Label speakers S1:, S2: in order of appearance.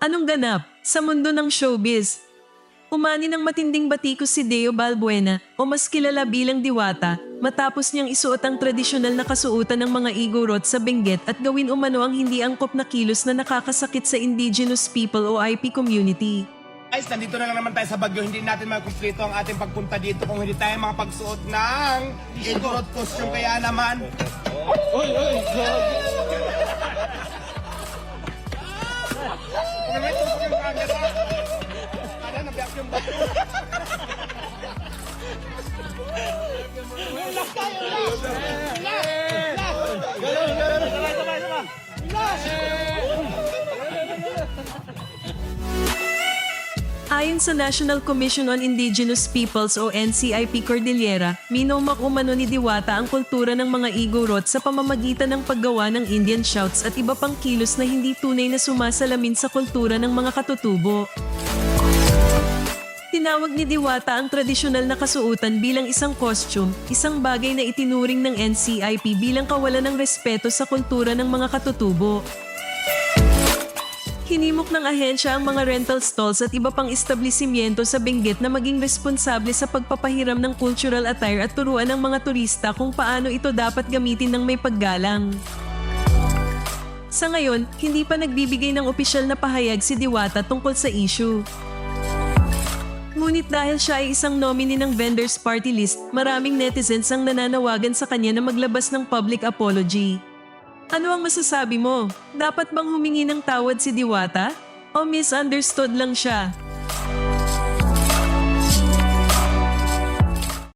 S1: Anong ganap sa mundo ng showbiz? Umani ng matinding batikos si Deo Balbuena o mas kilala bilang Diwata matapos niyang isuot ang tradisyonal na kasuotan ng mga igorot sa Benguet at gawin umano ang hindi angkop na kilos na nakakasakit sa indigenous people o IP community.
S2: Guys, nandito na lang naman tayo sa Bagyo. Hindi natin makumpleto ang ating pagpunta dito kung hindi tayo makapagsuot ng Igorot costume. Kaya naman... Uy,
S1: Ayon sa National Commission on Indigenous Peoples o NCIP Cordillera, minumak umano ni Diwata ang kultura ng mga igorot sa pamamagitan ng paggawa ng Indian shouts at iba pang kilos na hindi tunay na sumasalamin sa kultura ng mga katutubo. Tinawag ni Diwata ang tradisyonal na kasuotan bilang isang costume, isang bagay na itinuring ng NCIP bilang kawalan ng respeto sa kultura ng mga katutubo. Hinimok ng ahensya ang mga rental stalls at iba pang establishmento sa Benguet na maging responsable sa pagpapahiram ng cultural attire at turuan ng mga turista kung paano ito dapat gamitin ng may paggalang. Sa ngayon, hindi pa nagbibigay ng opisyal na pahayag si Diwata tungkol sa issue. Ngunit dahil siya ay isang nominee ng vendors party list, maraming netizens ang nananawagan sa kanya na maglabas ng public apology. Ano ang masasabi mo? Dapat bang humingi ng tawad si Diwata? O misunderstood lang siya?